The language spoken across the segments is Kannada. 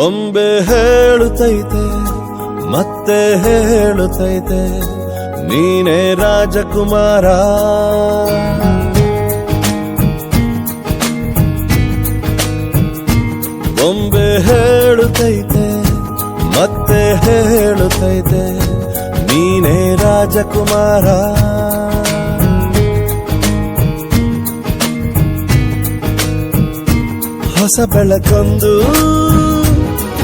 ಬೊಂಬೆ ಹೇಳುತ್ತೈತೆ ಮತ್ತೆ ಹೇಳುತ್ತೈತೆ ನೀನೇ ರಾಜಕುಮಾರ. ಒಂಬೆ ಹೇಳುತ್ತೈತೆ ಮತ್ತೆ ಹೇಳುತ್ತೈತೆ ನೀನೇ ರಾಜಕುಮಾರ. ಹೊಸ ಬೆಳಕೊಂದು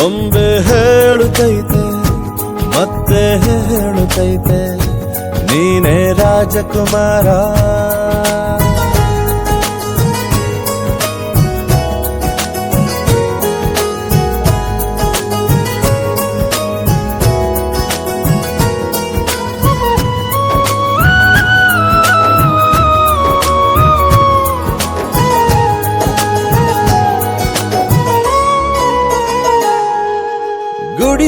ಬೊಂಬೆ ಹೇಳುತ್ತೈತೆ ಮತ್ತೆ ಹೇಳುತ್ತೈತೆ ನೀನೇ ರಾಜಕುಮಾರ.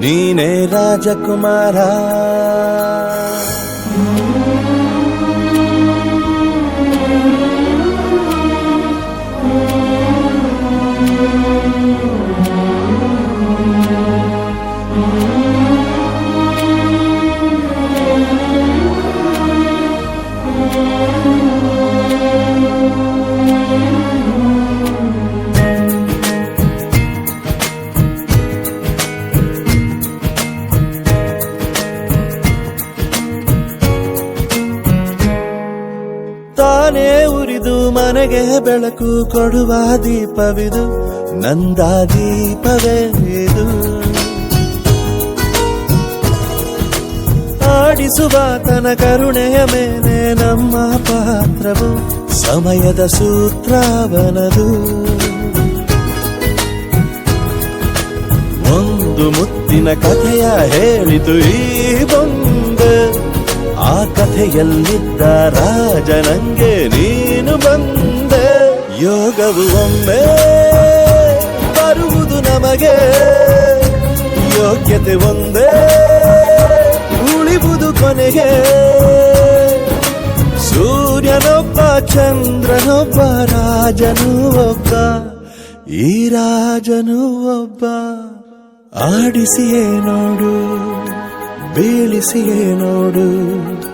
ನೀನೇ ರಾಜಕುಮಾರ ತಾನೇ ಉರಿದು ಮನೆಗೆ ಬೆಳಕು ಕೊಡುವ ದೀಪವಿದು, ನಂದ ದೀಪವೇ ಇದು. ಆಡಿಸುವ ತನ ಕರುಣೆಯ ಮೇಲೆ ನಮ್ಮ ಪಾತ್ರವು ಸಮಯದ ಸೂತ್ರವನದು. ಒಂದು ಮುತ್ತಿನ ಕಥೆಯ ಹೇಳಿತು ಈ ಬೊಂಬೆ, ಆ ಕಥೆಯಲ್ಲಿದ್ದ ರಾಜನಂಗೆ ನೀ ಬಂದೆ, ಯೋಗವು ಒಮ್ಮೆ ಬರುವುದು ನಮಗೆ. ಯೋಗ್ಯತೆ ಒಂದೇ, ಉಳಿವುದು ಕೊನೆಗೆ. ಸೂರ್ಯನೊಬ್ಬ, ಚಂದ್ರನೊಬ್ಬ, ರಾಜನು ಒಬ್ಬ, ಈ ರಾಜನು ಒಬ್ಬ. ಆಡಿಸಿಯೇ ನೋಡು, ಬೀಳಿಸಿಯೇ ನೋಡು.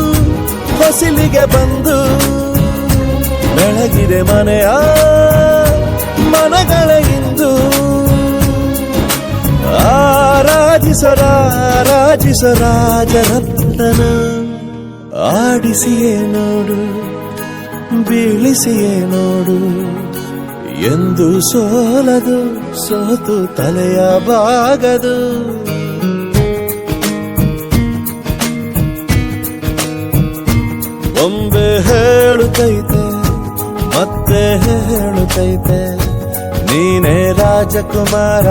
ಹೊಸಿಲಿಗೆ ಬಂದು ಬೆಳಗಿದೆ ಮನೆಯ ಮನಗಳ ಇಂದು. ಆರಾಧಿಸರಾಜಿಸರಾಜರತ್ನನ ಆಡಿಸಿಯೇ ನೋಡು, ಬೀಳಿಸಿಯೇ ನೋಡು. ಎಂದು ಸೋಲದು, ಸೋತು ತಲೆಯ ಬಾಗದು ಒಮ್ಮೆ ಹೇಳುತ್ತೈತೆ ಮತ್ತೆ ಹೇಳುತ್ತೈತೆ ನೀನೇ ರಾಜಕುಮಾರ.